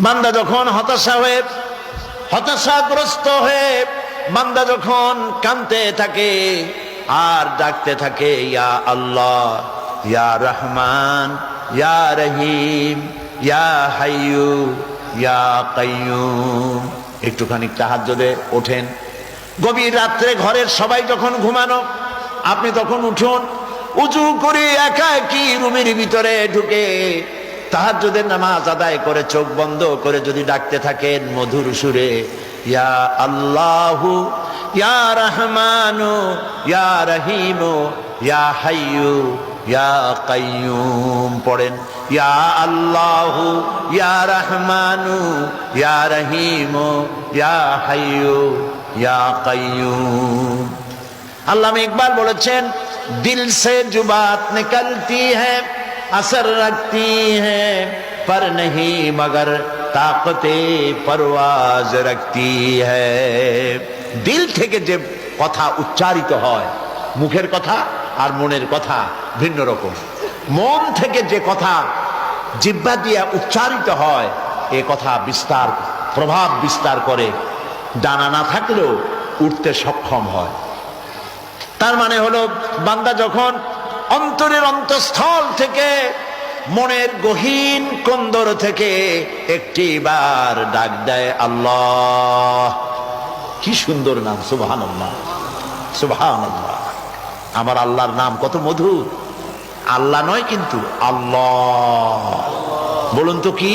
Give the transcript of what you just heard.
বান্দা যখন হতাশা হয়ে, হতাশাগ্রস্ত হয়ে বান্দা যখন কাঁদতে থাকে, আর ডাকতে থাকে, ইয়া আল্লাহ, ইয়া রহমান, ইয়া রহিম, ইয়া হাইয়ু, ইয়া কাইয়ুম। একটুখানি তাহাজ্জুদে ওঠেন। গভীর রাত্রে ঘরের সবাই যখন ঘুমানো, আপনি তখন উঠুন উঁচু করে একা একই রুমের ভিতরে ঢুকে তাহাজ্জুদের নামাজ আদায় করে চোখ বন্ধ করে যদি ডাকতে থাকেন মধুর সুরে, ইয়া আল্লাহু, ইয়া রহমানু, ইয়া রহিমু, ইয়া হাইয়ু, ইয়া কাইয়ুম পড়েন, ইয়া আল্লাহু, ইয়া রহমানু, ইয়া রহিমু, ইয়া হাইয়ু, ইয়া কাইয়ুম আল্লাহ ইকবাল বলেছেন, দিল সে জুবাত নিকলতি है असर रखती है पर नहीं मगर ताकते परवाज रखती है দিল থেকে যে কথা উচ্চারিত হয় মুখের কথা আর মনের কথা ভিন্ন রকম মন থেকে যে কথা জিব্বা দিয়া উচ্চারিত হয় এ কথা বিস্তার প্রভাব বিস্তার করে ডানা না থাকলেও উঠতে সক্ষম হয় তার মানে হলো বান্দা যখন অন্তরের অন্তঃস্থল থেকে, মনের গহীন কন্দর থেকে একটি বার ডাক দেয় আল্লাহ। কি সুন্দর নাম সুবহান সুবহান আমার আল্লাহর নাম কত মধুর। আল্লাহ নয় কিন্তু আল্লাহ। বলুন তো কি?